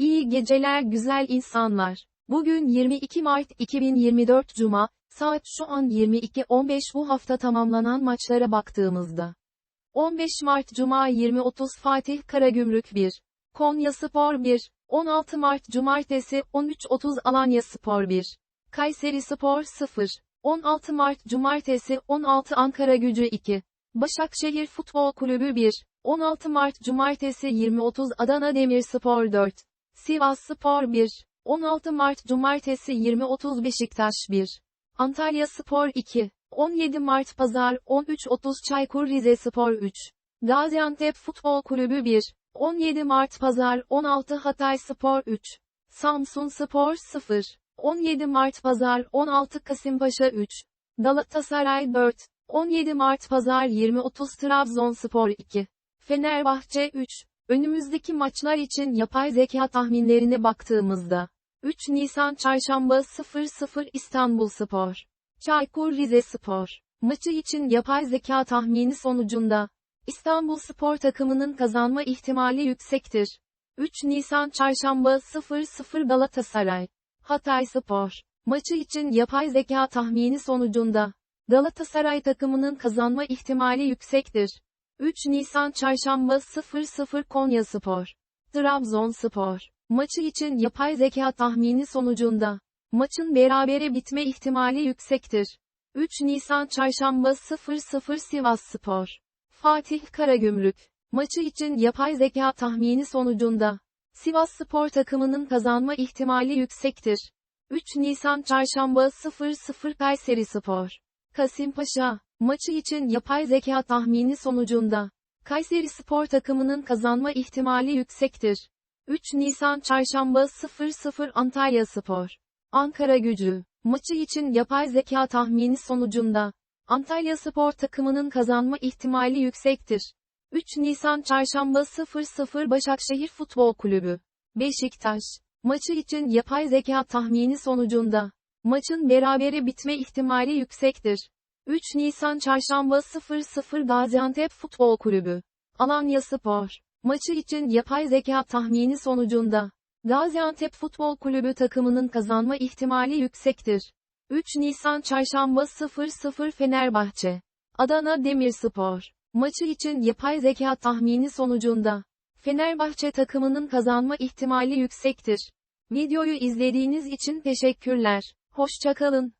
İyi geceler güzel insanlar. Bugün 22 Mart 2024 Cuma, saat şu an 22.15 bu hafta tamamlanan maçlara baktığımızda. 15 Mart Cuma 20.30 Fatih Karagümrük 1. Konya Spor 1. 16 Mart Cumartesi 13.30 Alanya Spor 1. Kayseri Spor 0. 16 Mart Cumartesi 16 Ankara Gücü 2. Başakşehir Futbol Kulübü 1. 16 Mart Cumartesi 20.30 Adana Demirspor 4. Sivas Spor 1. 16 Mart Cumartesi 20.30 Beşiktaş 1. Antalya Spor 2. 17 Mart Pazar 13.30 Çaykur Rizespor 3. Gaziantep Futbol Kulübü 1. 17 Mart Pazar 16 Hatay Spor 3. Samsun Spor 0. 17 Mart Pazar 16 Kasımpaşa 3. Galatasaray 4. 17 Mart Pazar 20.30 Trabzonspor 2. Fenerbahçe 3. Önümüzdeki maçlar için yapay zeka tahminlerine baktığımızda. 3 Nisan Çarşamba 00 İstanbul Spor. Çaykur Rizespor. Maçı için yapay zeka tahmini sonucunda. İstanbul Spor takımının kazanma ihtimali yüksektir. 3 Nisan Çarşamba 00 Galatasaray. Hatay Spor. Maçı için yapay zeka tahmini sonucunda. Galatasaray takımının kazanma ihtimali yüksektir. 3 Nisan Çarşamba 00 Konya Spor. Trabzonspor. Maçı için yapay zeka tahmini sonucunda. Maçın berabere bitme ihtimali yüksektir. 3 Nisan Çarşamba 00 Sivas Spor. Fatih Karagümrük. Maçı için yapay zeka tahmini sonucunda. Sivas Spor takımının kazanma ihtimali yüksektir. 3 Nisan Çarşamba 00 Kayseri Spor. Kasımpaşa. Maçı için yapay zeka tahmini sonucunda. Kayseri Spor takımının kazanma ihtimali yüksektir. 3 Nisan Çarşamba 00 Antalya Spor. Ankara Gücü. Maçı için yapay zeka tahmini sonucunda. Antalya Spor takımının kazanma ihtimali yüksektir. 3 Nisan Çarşamba 00 Başakşehir Futbol Kulübü. Beşiktaş. Maçı için yapay zeka tahmini sonucunda. Maçın berabere bitme ihtimali yüksektir. 3 Nisan Çarşamba 00 Gaziantep Futbol Kulübü. Alanya Spor. Maçı için yapay zeka tahmini sonucunda. Gaziantep Futbol Kulübü takımının kazanma ihtimali yüksektir. 3 Nisan Çarşamba 00 Fenerbahçe. Adana Demirspor. Maçı için yapay zeka tahmini sonucunda. Fenerbahçe takımının kazanma ihtimali yüksektir. Videoyu izlediğiniz için teşekkürler. Hoşçakalın.